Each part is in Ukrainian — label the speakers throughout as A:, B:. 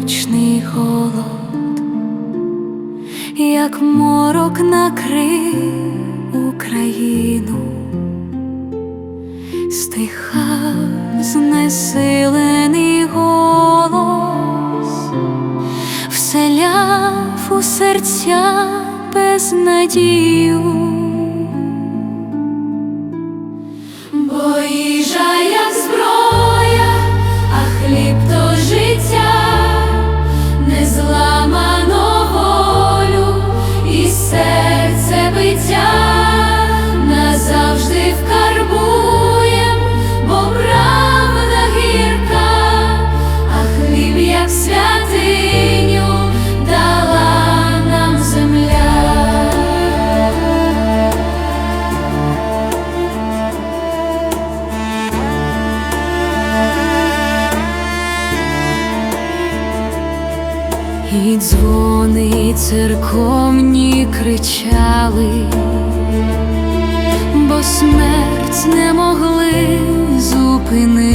A: незручний голод, як морок накрив Україну, стихав знесилений голос, вселяв у серця безнадію. І дзвони церковні кричали, бо смерть не могли зупинити,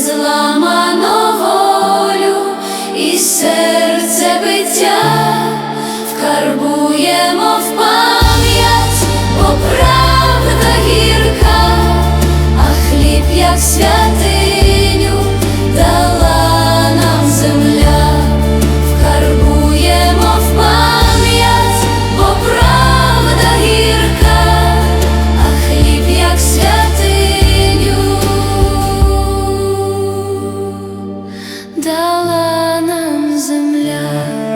A: зламано волю і серце биття, вкарбуємо в пам'ять, бо правда гірка, а хліб як свят. земля.